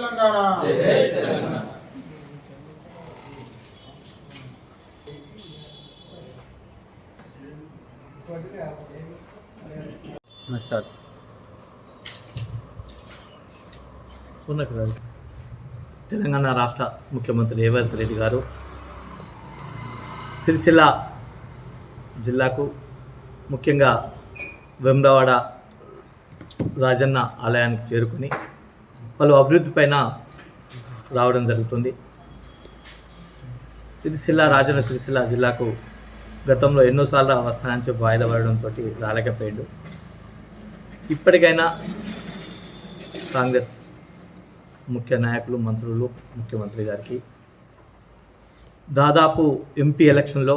Telangana. Start. Telangana. రాష్ట్ర ముఖ్యమంత్రి రేవంత్ రెడ్డి గారు సిరిసిల్ల జిల్లాకు ముఖ్యంగా వెమ్రవాడ రాజన్న ఆలయానికి చేరుకుని పలు అభివృద్ధి పైన రావడం జరుగుతుంది. సిరిసిల్ల రాజన్న సిరిసిల్ల జిల్లాకు గతంలో ఎన్నోసార్లు వస్తానని చెప్పి వాయిదా పడడంతో రాలేకపోయాడు. ఇప్పటికైనా కాంగ్రెస్ ముఖ్య నాయకులు మంత్రులు ముఖ్యమంత్రి గారికి దాదాపు ఎంపీ ఎలక్షన్లో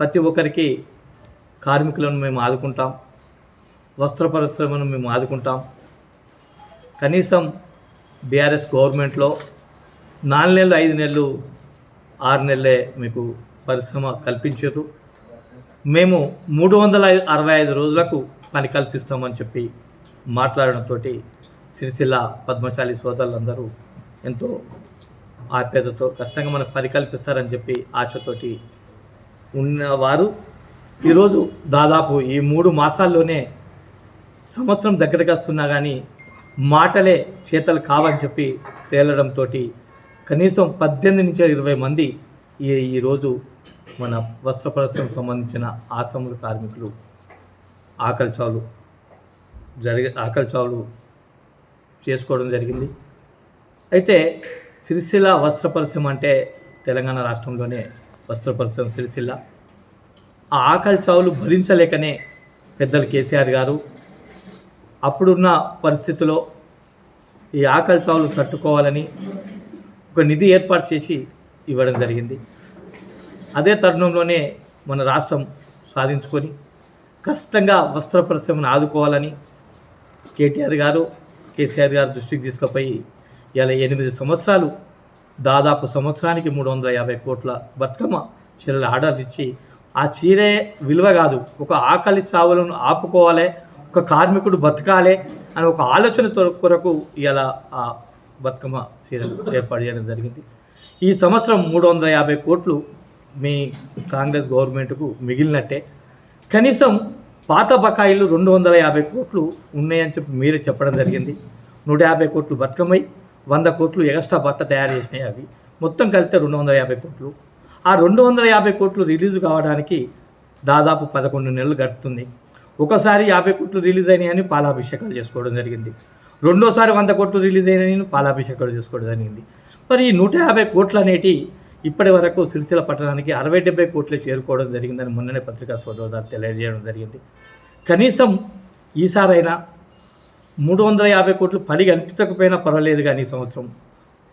ప్రతి ఒక్కరికి కార్మికులను మేము ఆదుకుంటాం వస్త్ర పరిశ్రమను మేము ఆదుకుంటాం కనీసం బీఆర్ఎస్ గవర్నమెంట్లో నాలుగు నెలలు ఐదు నెలలు ఆరు నెలలే మీకు పరిశ్రమ కల్పించారు. మేము మూడు వందల అరవై ఐదు రోజులకు పని కల్పిస్తామని చెప్పి మాట్లాడడంతో సిరిసిల్ల పద్మశాలి సోదరులందరూ ఎంతో ఆప్యాయతతో ఖచ్చితంగా మనకు పని కల్పిస్తారని చెప్పి ఆశతోటి ఉన్నవారు ఈరోజు దాదాపు ఈ మూడు మాసాల్లోనే సంవత్సరం దగ్గరకు వస్తున్నా కానీ మాటలే చేతలు కావని చెప్పి తేలడంతో కనీసం పద్దెనిమిది నుంచి ఇరవై మంది ఈ ఈరోజు మన వస్త్ర పరిశ్రమకు సంబంధించిన ఆశ్రముల కార్మికులు ఆకలి చావులు జరిగి ఆకలి చావులు చేసుకోవడం జరిగింది. అయితే సిరిసిల్ల వస్త్ర పరిశ్రమ అంటే తెలంగాణ రాష్ట్రంలోనే వస్త్ర పరిశ్రమ సిరిసిల్ల. ఆ ఆకలి చావులు భరించలేకనే పెద్దలు కేసీఆర్ గారు అప్పుడున్న పరిస్థితిలో ఈ ఆకలి చావులు తట్టుకోవాలని ఒక నిధి ఏర్పాటు చేసి ఇవ్వడం జరిగింది. అదే తరుణంలోనే మన రాష్ట్రం సాధించుకొని ఖచ్చితంగా వస్త్ర పరిశ్రమను ఆదుకోవాలని కేటీఆర్ గారు కేసీఆర్ గారు దృష్టికి తీసుకుపోయి ఇలా ఎనిమిది సంవత్సరాలు దాదాపు సంవత్సరానికి మూడు వందల యాభై కోట్ల బతుకమ్మ చీరలు ఆర్డర్ ఇచ్చి ఆ చీరే విలువ కాదు ఒక ఆకలి చావులను ఆపుకోవాలి ఒక కార్మికుడు బతకాలే అని ఒక ఆలోచన కొరకు ఇలా ఆ బతుకమ్మ సీరియల్ ఏర్పాటు చేయడం జరిగింది. ఈ సంవత్సరం మూడు వందల యాభై కోట్లు మీ కాంగ్రెస్ గవర్నమెంట్కు మిగిలినట్టే. కనీసం పాత బకాయిలు రెండు వందల యాభై కోట్లు ఉన్నాయని చెప్పి మీరే చెప్పడం జరిగింది. నూట యాభై కోట్లు బతుకమ్మై వంద కోట్లు ఎగస్ట్రా బట్ట తయారు చేసినాయి అవి. మొత్తం కలిపితే రెండు వందల యాభై కోట్లు. ఆ రెండు వందల యాభై కోట్లు రిలీజ్ కావడానికి దాదాపు పదకొండు నెలలు గడుతుంది ఒకసారి యాభై కోట్లు రిలీజ్ అయినాయని పాలాభిషేకాలు చేసుకోవడం జరిగింది. రెండోసారి వంద కోట్లు రిలీజ్ అయినాయని పాలాభిషేకాలు చేసుకోవడం జరిగింది. మరి ఈ నూట యాభై కోట్లు అనేటి ఇప్పటి వరకు సిరిసిల పట్టణానికి అరవై డెబ్బై కోట్లు చేరుకోవడం జరిగిందని మొన్ననే పత్రికా సోదరుదారు తెలియజేయడం జరిగింది. కనీసం ఈసారైనా మూడు వందల యాభై కోట్లు పడి కనిపించకపోయినా పర్వాలేదు కానీ ఈ సంవత్సరం.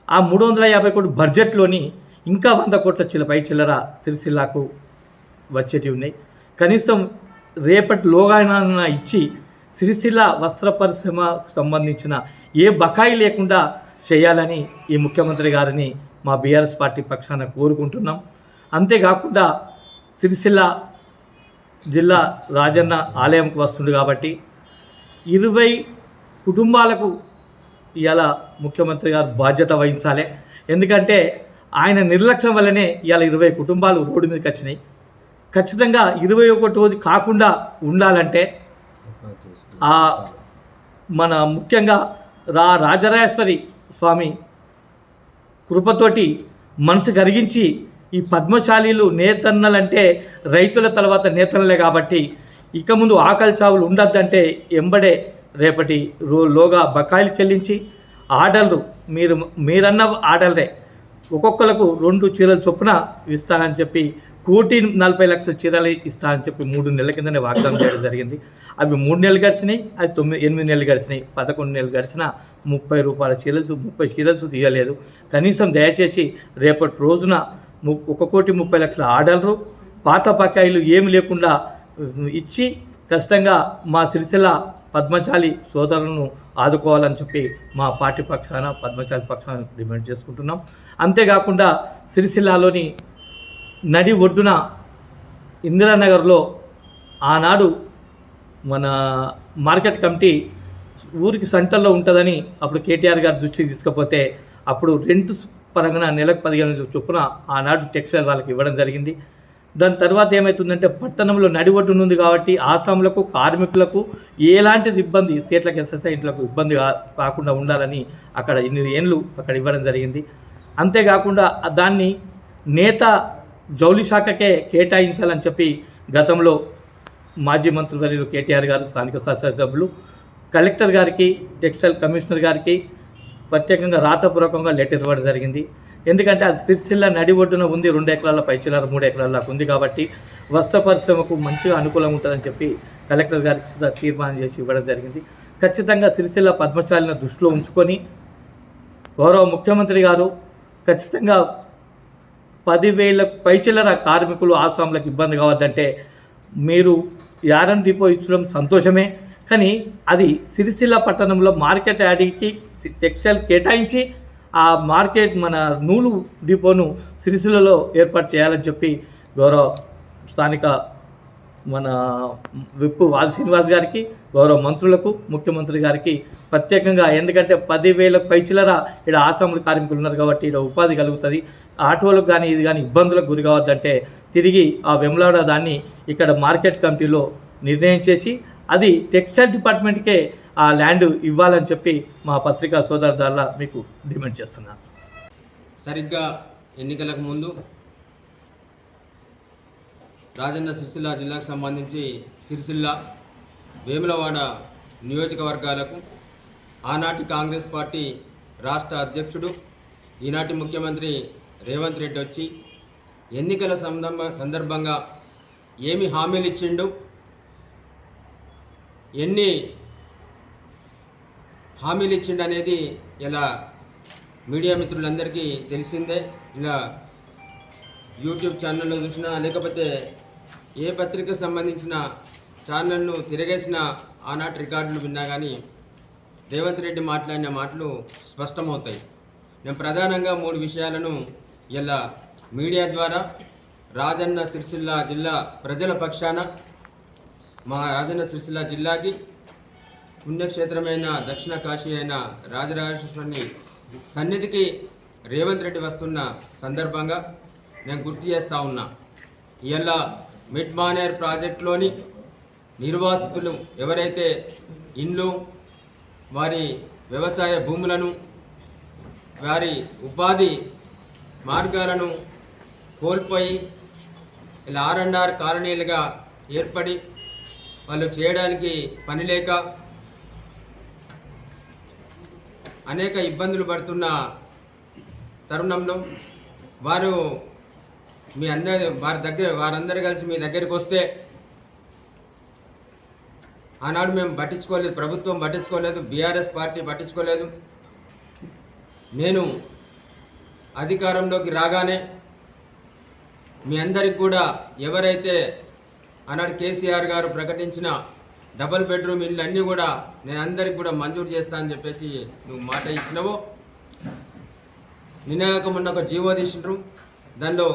ఆ మూడు వందల యాభై కోట్లు బడ్జెట్లోని ఇంకా వంద కోట్ల చిల్ల పై చిల్లర సిరిసిల్లాకు వచ్చేటివి ఉన్నాయి. కనీసం రేపటిలోగానైనా ఇచ్చి సిరిసిల్ల వస్త్ర పరిశ్రమకు సంబంధించిన ఏ బకాయి లేకుండా చేయాలని ఈ ముఖ్యమంత్రి గారిని మా బీఆర్ఎస్ పార్టీ పక్షాన కోరుకుంటున్నాం. అంతేకాకుండా సిరిసిల్ల జిల్లా రాజన్న ఆలయంకు వస్తుంది కాబట్టి ఇరవై కుటుంబాలకు ఇవాళ ముఖ్యమంత్రి గారు బాధ్యత వహించాలి. ఎందుకంటే ఆయన నిర్లక్ష్యం వల్లనే ఇవాళ ఇరవై కుటుంబాలు రోడ్డు మీదకి వచ్చినాయి. ఖచ్చితంగా ఇరవై ఒకటోది కాకుండా ఉండాలంటే ఆ మన ముఖ్యంగా రా రాజరాజేశ్వరి స్వామి కృపతోటి మనసు కరిగించి ఈ పద్మశాలీలు నేతన్నలంటే రైతుల తర్వాత నేతన్నలే కాబట్టి ఇక ముందు ఆకలి చావులు ఉండొద్దంటే ఎంబడే రేపటి రో లోగా బకాయిలు చెల్లించి ఆర్డర్లు మీరు మీరన్న ఆర్డర్లే ఒక్కొక్కలకు రెండు చీరలు చొప్పున ఇస్తానని చెప్పి కోటి నలభై లక్షల చీరలు ఇస్తానని చెప్పి మూడు నెలల కిందనే వాగ్దానం చేయడం జరిగింది. అవి మూడు నెలలు గడిచినాయి అది తొమ్మిది ఎనిమిది నెలలు గడిచినాయి పదకొండు నెలలు గడిచిన ముప్పై రూపాయల చీరలు ముప్పై చీరలు తీయలేదు. కనీసం దయచేసి రేపటి రోజున ము- ఒక కోటి ముప్పై లక్షల ఆర్డర్లు పాత బకాయిలు ఏమి లేకుండా ఇచ్చి ఖచ్చితంగా మా సిరిసిల్ల పద్మచాలి సోదరులను ఆదుకోవాలని చెప్పి మా పార్టీ పక్షాన పద్మచాలి పక్షాన డిమాండ్ చేసుకుంటున్నాం. అంతేకాకుండా సిరిసిల్లాలోని నడి ఒడ్డున ఇందిరానగర్లో ఆనాడు మన మార్కెట్ కమిటీ ఊరికి సెంటర్లో ఉంటుందని అప్పుడు కేటీఆర్ గారు దృష్టికి తీసుకపోతే అప్పుడు రెంట్ పరంగా నెలకు పదిహేను చొప్పున ఆనాడు టెక్స్టైల్ వాళ్ళకి ఇవ్వడం జరిగింది. దాని తర్వాత ఏమవుతుందంటే పట్టణంలో నడిబొడ్డున ఉంది కాబట్టి ఆశ్రములకు కార్మికులకు ఎలాంటిది ఇబ్బంది సీట్లకు ఎస్ఎస్ఐంట్లకు ఇబ్బంది కా- కాకుండా ఉండాలని అక్కడ ఇన్ని ఏళ్ళు అక్కడ ఇవ్వడం జరిగింది. అంతేకాకుండా దాన్ని నేత జౌలి శాఖకే కేటాయించాలని చెప్పి గతంలో మాజీ మంత్రివర్యులు కేటీఆర్ గారు స్థానిక శాసనసభ్యులు కలెక్టర్ గారికి టెక్స్టైల్ కమిషనర్ గారికి ప్రత్యేకంగా రాతపూర్వకంగా లెటర్ ఇవ్వడం జరిగింది. ఎందుకంటే అది సిరిసిల్ల నడి ఒడ్డున ఉంది రెండు ఎకరాల పైచిల్లర మూడు ఎకరాల దాకా ఉంది కాబట్టి వస్త్ర పరిశ్రమకు మంచిగా అనుకూలంగా ఉంటుందని చెప్పి కలెక్టర్ గారికి సుధా తీర్మానం చేసి ఇవ్వడం జరిగింది. ఖచ్చితంగా సిరిసిల్ల పద్మశాలిని దృష్టిలో ఉంచుకొని గౌరవ ముఖ్యమంత్రి గారు ఖచ్చితంగా పదివేల పైచిల్లర కార్మికులు ఆసాంలకు ఇబ్బంది కావద్దంటే మీరు యారన్ డిపో ఇచ్చడం సంతోషమే. కానీ అది సిరిసిల్ల పట్టణంలో మార్కెట్ యార్డ్కి టెక్స్టైల్ కేటాయించి ఆ మార్కెట్ మన నూలు డిపోను సిరిసిల్లలో ఏర్పాటు చేయాలని చెప్పి గౌరవ స్థానిక మన విప్పు వాది శ్రీనివాస్ గారికి గౌరవ మంత్రులకు ముఖ్యమంత్రి గారికి ప్రత్యేకంగా ఎందుకంటే పదివేల పైచిలర ఇక్కడ ఆసాములు కార్మికులు ఉన్నారు కాబట్టి ఇక్కడ ఉపాధి కలుగుతుంది. ఆటోలకు కానీ ఇది కానీ ఇబ్బందులకు గురి కావద్దంటే తిరిగి ఆ వెమ్లాడ దాన్ని ఇక్కడ మార్కెట్ కమిటీలో నిర్ణయం చేసి అది టెక్స్టైల్ డిపార్ట్మెంట్కే ఆ ల్యాండ్ ఇవ్వాలని చెప్పి మా పత్రికా సోదరుదారుల మీకు డిమాండ్ చేస్తున్నాను సరిగ్గా ఎన్నికలకు ముందు రాజన్న సిరిసిల్ల జిల్లాకు సంబంధించి సిరిసిల్ల వేములవాడ నియోజకవర్గాలకు ఆనాటి కాంగ్రెస్ పార్టీ రాష్ట్ర అధ్యక్షుడు ఈనాటి ముఖ్యమంత్రి రేవంత్ రెడ్డి వచ్చి ఎన్నికల సందర్భ సందర్భంగా ఏమి హామీలు ఇచ్చిండు? ఎన్ని హామీలు ఇచ్చిండు అనేది ఇలా మీడియా మిత్రులందరికీ తెలిసిందే. ఇలా యూట్యూబ్ ఛానల్లో చూసినా లేకపోతే ఏ పత్రికకు సంబంధించిన ఛానల్ను తిరగేసిన ఆనాటి రికార్డులు విన్నా కానీ రేవంత్ రెడ్డి మాట్లాడిన మాటలు స్పష్టమవుతాయి. నేను ప్రధానంగా మూడు విషయాలను ఇలా మీడియా ద్వారా రాజన్న సిరిసిల్ల జిల్లా ప్రజల పక్షాన మా రాజన్న సిరిసిల్ల జిల్లాకి పుణ్యక్షేత్రమైన దక్షిణ కాశీ అయిన రాజరాజేశ్వరుని సన్నిధికి రేవంత్ రెడ్డి వస్తున్న సందర్భంగా నేను గుర్తు చేస్తూ ఉన్నా. ఇలా మిడ్ మానేర్ ప్రాజెక్టులోని నిర్వాసితులు ఎవరైతే ఇండ్లు వారి వ్యవసాయ భూములను వారి ఉపాధి మార్గాలను కోల్పోయి ఇలా ఆర్ అండ్ ఆర్ కాలనీలుగా ఏర్పడి వాళ్ళు చేయడానికి పని లేక అనేక ఇబ్బందులు పడుతున్న తరుణంలో వారు మీ అందరి వారి దగ్గర వారందరూ కలిసి మీ దగ్గరికి వస్తే ఆనాడు మేము పట్టించుకోలేదు ప్రభుత్వం పట్టించుకోలేదు బీఆర్ఎస్ పార్టీ పట్టించుకోలేదు. నేను అధికారంలోకి రాగానే మీ అందరికి కూడా ఎవరైతే ఆనాడు కేసీఆర్ గారు ప్రకటించిన డబుల్ బెడ్రూమ్ ఇల్లు అన్నీ కూడా నేను అందరికి కూడా మంజూరు చేస్తా అని చెప్పేసి నువ్వు మాట ఇచ్చినవో? నిన్నగాక మొన్న ఒక జీవో తీసినారు దానిలో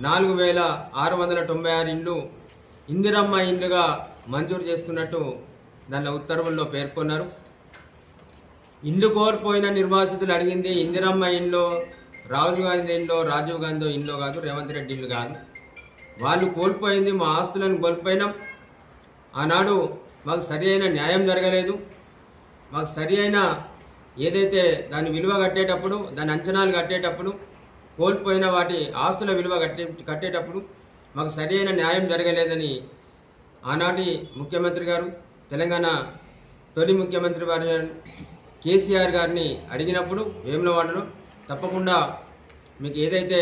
నాలుగు వేల ఆరు వందల తొంభై ఆరు ఇండ్లు ఇందిరమ్మ ఇండ్లుగా మంజూరు చేస్తున్నట్టు దానిలో ఉత్తర్వుల్లో పేర్కొన్నారు. ఇండ్లు కోల్పోయిన నిర్వాసితులు అడిగింది ఇందిరమ్మ ఇండ్లో రాహుల్ గాంధీ ఇంట్లో రాజీవ్ గాంధీ ఇంట్లో కాదు రేవంత్ రెడ్డి ఇల్లు కాదు. వాళ్ళు కోల్పోయింది మా ఆస్తులను కోల్పోయినాం. ఆనాడు మాకు సరి అయిన న్యాయం జరగలేదు. మాకు సరి అయిన ఏదైతే దాని విలువ కట్టేటప్పుడు దాని అంచనాలు కట్టేటప్పుడు కోల్పోయిన వాటి ఆస్తుల విలువ కట్టే కట్టేటప్పుడు మాకు సరైన న్యాయం జరగలేదని ఆనాటి ముఖ్యమంత్రి గారు తెలంగాణ తొలి ముఖ్యమంత్రి వారి కేసీఆర్ గారిని అడిగినప్పుడు వేములవాడలో తప్పకుండా మీకు ఏదైతే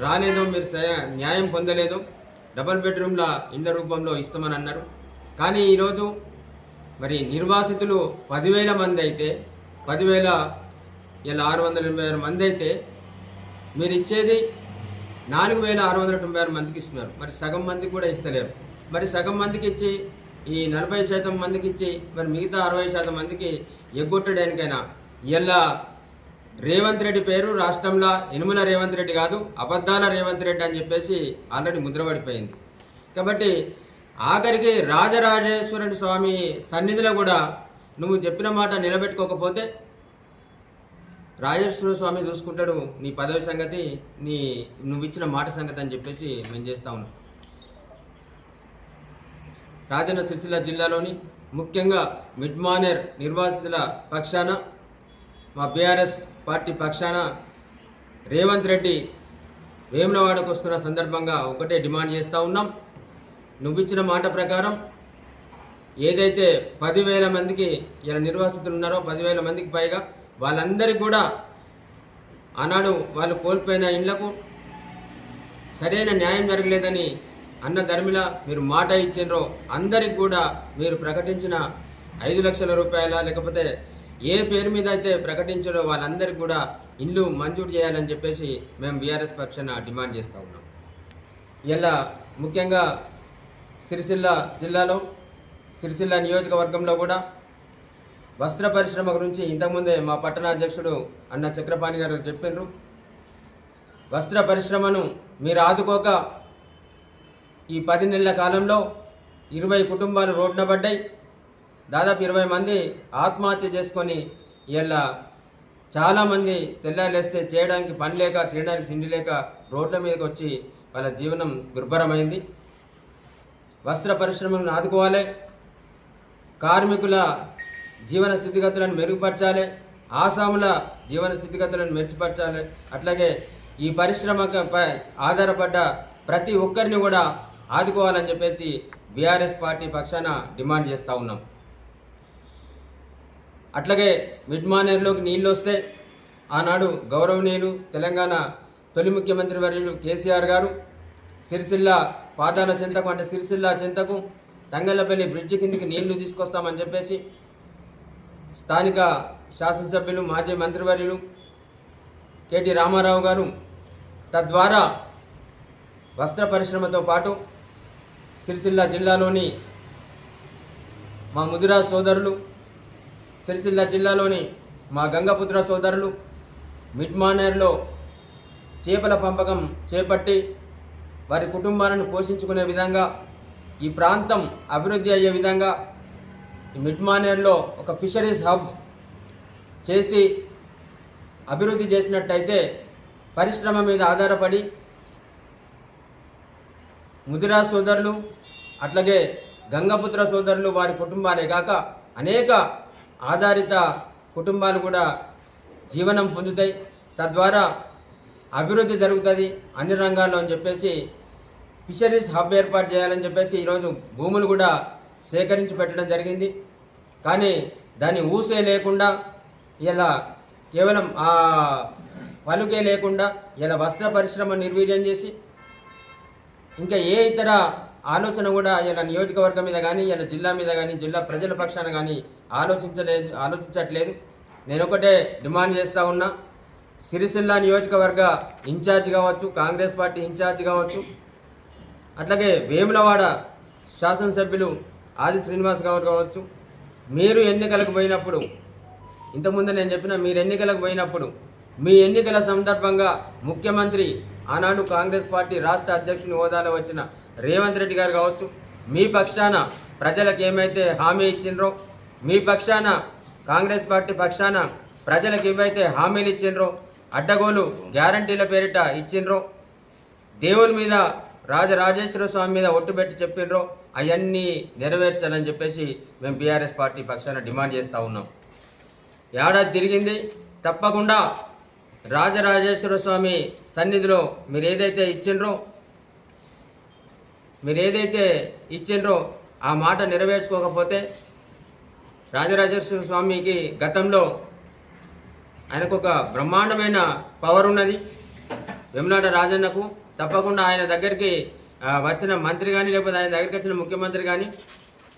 రాలేదో మీరు స- న్యాయం పొందలేదో డబల్ బెడ్రూమ్ల ఇండ్ల రూపంలో ఇస్తామని అన్నారు. కానీ ఈరోజు మరి నిర్వాసితులు పదివేల మంది అయితే పదివేల ఇలా ఆరు వందల ఎనభై ఆరు మంది అయితే మీరు ఇచ్చేది నాలుగు వేల ఆరు వందల తొంభై ఆరు మందికి ఇస్తున్నారు. మరి సగం మందికి కూడా ఇస్తలేరు. మరి సగం మందికి ఇచ్చి ఈ నలభై శాతం మందికి ఇచ్చి మరి మిగతా అరవై శాతం మందికి ఎగ్గొట్టడానికైనా ఇలా రేవంత్ రెడ్డి పేరు రాష్ట్రంలో ఇనుముల రేవంత్ రెడ్డి కాదు అబద్ధాల రేవంత్ రెడ్డి అని చెప్పేసి ఆల్రెడీ ముద్రపడిపోయింది కాబట్టి ఆఖరికి రాజరాజేశ్వరుని స్వామి సన్నిధిలో కూడా నువ్వు చెప్పిన మాట నిలబెట్టుకోకపోతే రాజేశ్వర స్వామి చూసుకుంటాడు నీ పదవి సంగతి నీ నువ్వు ఇచ్చిన మాట సంగతి అని చెప్పేసి మేము చేస్తా ఉన్నాం. రాజన్న సిరిసిల్ల జిల్లాలోని ముఖ్యంగా మిడ్మానేర్ నిర్వాసితుల పక్షాన మా బీఆర్ఎస్ పార్టీ పక్షాన రేవంత్ రెడ్డి వేములవాడకు వస్తున్న సందర్భంగా ఒకటే డిమాండ్ చేస్తూ ఉన్నాం. నువ్విచ్చిన మాట ప్రకారం ఏదైతే పదివేల మందికి ఇలా నిర్వాసితులు ఉన్నారో పదివేల మందికి పైగా వాళ్ళందరికీ కూడా ఆనాడు వాళ్ళు కోల్పోయిన ఇండ్లకు సరైన న్యాయం జరగలేదని అన్న ధర్మిల మీరు మాట ఇచ్చిండ్రో అందరికి కూడా మీరు ప్రకటించిన ఐదు లక్షల రూపాయల లేకపోతే ఏ పేరు మీద అయితే ప్రకటించారో వాళ్ళందరికీ కూడా ఇల్లు మంజూరు చేయాలని చెప్పేసి మేము బీఆర్ఎస్ పక్షాన డిమాండ్ చేస్తూ ఉన్నాం. ఇలా ముఖ్యంగా సిరిసిల్ల జిల్లాలో సిరిసిల్ల నియోజకవర్గంలో కూడా వస్త్ర పరిశ్రమ గురించి ఇంతకుముందే మా పట్టణాధ్యక్షుడు అన్న చక్రపాణి గారు చెప్పినారు. వస్త్ర పరిశ్రమను మీరు ఆదుకోక ఈ పది నెలల కాలంలో ఇరవై కుటుంబాలు రోడ్న పడ్డాయి. దాదాపు ఇరవై మంది ఆత్మహత్య చేసుకొని ఇలా చాలామంది తెల్లారులేస్తే చేయడానికి పని లేక తినడానికి తిండి లేక రోడ్ల మీదకి వచ్చి వాళ్ళ జీవనం దుర్భరమైంది. వస్త్ర పరిశ్రమను ఆదుకోవాలి. కార్మికుల జీవన స్థితిగతులను మెరుగుపరచాలి ఆసాముల జీవన స్థితిగతులను మెరుగుపరచాలి. అట్లాగే ఈ పరిశ్రమపై ఆధారపడ్డ ప్రతి ఒక్కరిని కూడా ఆదుకోవాలని చెప్పేసి బీఆర్ఎస్ పార్టీ పక్షాన డిమాండ్ చేస్తూ ఉన్నాం. అట్లాగే మిడ్మానేర్లోకి నీళ్ళు వస్తే ఆనాడు గౌరవనీయులు తెలంగాణ తొలి ముఖ్యమంత్రి వర్యులు కేసీఆర్ గారు సిరిసిల్ల పాదాల చింతకు అంటే సిరిసిల్ల చింతకు తంగళ్ళపల్లి బ్రిడ్జి కిందికి నీళ్ళు తీసుకొస్తామని చెప్పేసి స్థానిక శాసనసభ్యులు మాజీ మంత్రివర్యులు కేటీ రామారావు గారు తద్వారా వస్త్ర పరిశ్రమతో పాటు సిరిసిల్ల జిల్లాలోని మా ముదిరా సోదరులు సిరిసిల్ల జిల్లాలోని మా గంగపుత్ర సోదరులు మిడ్మానేర్లో చేపల పంపకం చేపట్టి వారి కుటుంబాలను పోషించుకునే విధంగా ఈ ప్రాంతం అభివృద్ధి అయ్యే విధంగా మిడ్మానేర్లో ఒక ఫిషరీస్ హబ్ చేసి అభివృద్ధి చేసినట్టయితే పరిశ్రమ మీద ఆధారపడి ముదిరా సోదరులు అట్లాగే గంగపుత్ర సోదరులు వారి కుటుంబాలే కాక అనేక ఆధారిత కుటుంబాలు కూడా జీవనం పొందుతాయి. తద్వారా అభివృద్ధి జరుగుతుంది అన్ని రంగాల్లో అని చెప్పేసి ఫిషరీస్ హబ్ ఏర్పాటు చేయాలని చెప్పేసి ఈరోజు భూములు కూడా సేకరించి పెట్టడం జరిగింది. కానీ దాని ఊసే లేకుండా ఇలా కేవలం ఆ పలుకే లేకుండా ఇలా వస్త్ర పరిశ్రమ నిర్వీర్యం చేసి ఇంకా ఏ ఇతర ఆలోచన కూడా ఇలా నియోజకవర్గం మీద కానీ ఇలా జిల్లా మీద కానీ జిల్లా ప్రజల పక్షాన కానీ ఆలోచించలేదు ఆలోచించట్లేదు. నేను ఒకటే డిమాండ్ చేస్తూ ఉన్నా సిరిసిల్ల నియోజకవర్గ ఇన్ఛార్జ్ కావచ్చు కాంగ్రెస్ పార్టీ ఇన్ఛార్జ్ కావచ్చు అట్లాగే వేములవాడ శాసనసభ్యులు ఆది శ్రీనివాస్ గౌడ్ కావచ్చు. మీరు ఎన్నికలకు పోయినప్పుడు ఇంతకుముందు నేను చెప్పిన మీరు ఎన్నికలకు పోయినప్పుడు మీ ఎన్నికల సందర్భంగా ముఖ్యమంత్రి ఆనాడు కాంగ్రెస్ పార్టీ రాష్ట్ర అధ్యక్షుని హోదాలో వచ్చిన రేవంత్ రెడ్డి గారు కావచ్చు మీ పక్షాన ప్రజలకు ఏమైతే హామీ ఇచ్చిండ్రో మీ పక్షాన కాంగ్రెస్ పార్టీ పక్షాన ప్రజలకు ఏవైతే హామీలు ఇచ్చిండ్రో అడ్డగోలు గ్యారంటీల పేరిట ఇచ్చిండ్రో దేవుని మీద రాజరాజేశ్వర స్వామి మీద ఒట్టు పెట్టి చెప్పిండ్రో అవన్నీ నెరవేర్చాలని చెప్పేసి మేము బీఆర్ఎస్ పార్టీ పక్షాన డిమాండ్ చేస్తూ ఉన్నాం. ఏడాది తిరిగింది. తప్పకుండా రాజరాజేశ్వర స్వామి సన్నిధిలో మీరు ఏదైతే ఇచ్చిండ్రో మీరు ఏదైతే ఇచ్చిండ్రో ఆ మాట నెరవేర్చుకోకపోతే రాజరాజేశ్వర స్వామికి గతంలో ఆయనకు ఒక బ్రహ్మాండమైన పవర్ ఉన్నది. వెమ్లాడ రాజన్నకు తప్పకుండా ఆయన దగ్గరికి వచ్చిన మంత్రి కానీ లేకపోతే ఆయన దగ్గరికి వచ్చిన ముఖ్యమంత్రి కానీ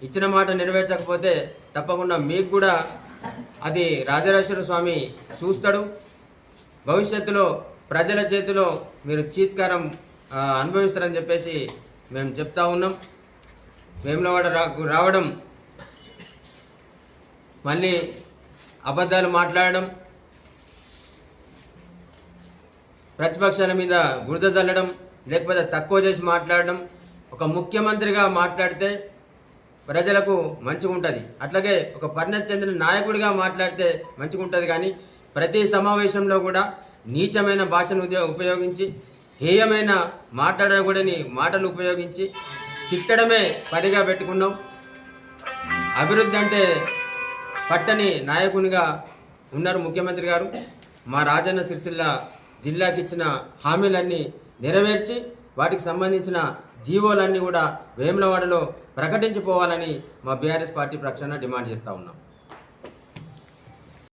ఇచ్చిన మాట నెరవేర్చకపోతే తప్పకుండా మీకు కూడా అది రాజరాజేశ్వర స్వామి చూస్తాడు. భవిష్యత్తులో ప్రజల చేతిలో మీరు చీత్కారం అనుభవిస్తారని చెప్పేసి మేము చెప్తా ఉన్నాం. వేములవాడ రా రావడం మళ్ళీ అబద్ధాలు మాట్లాడడం ప్రతిపక్షాల మీద గురద చల్లడం లేకపోతే తక్కువ చేసి మాట్లాడడం ఒక ముఖ్యమంత్రిగా మాట్లాడితే ప్రజలకు మంచిగా ఉంటుంది అట్లాగే ఒక పరిణతి చెందిన నాయకుడిగా మాట్లాడితే మంచిగా ఉంటుంది కానీ ప్రతి సమావేశంలో కూడా నీచమైన భాషను ఉపయోగించి హేయమైన మాట్లాడకూడని మాటలు ఉపయోగించి తిట్టడమే పనిగా పెట్టుకున్నాం. అభివృద్ధి అంటే పట్టని నాయకునిగా ఉన్నారు ముఖ్యమంత్రి గారు. మా రాజన్న సిరిసిల్ల జిల్లాకి ఇచ్చిన హామీలన్నీ నెరవేర్చి వాటికి సంబంధించిన జీవోలన్నీ కూడా వేములవాడలో ప్రకటించిపోవాలని మా బీఆర్ఎస్ పార్టీ పక్షాన డిమాండ్ చేస్తూ ఉన్నాం.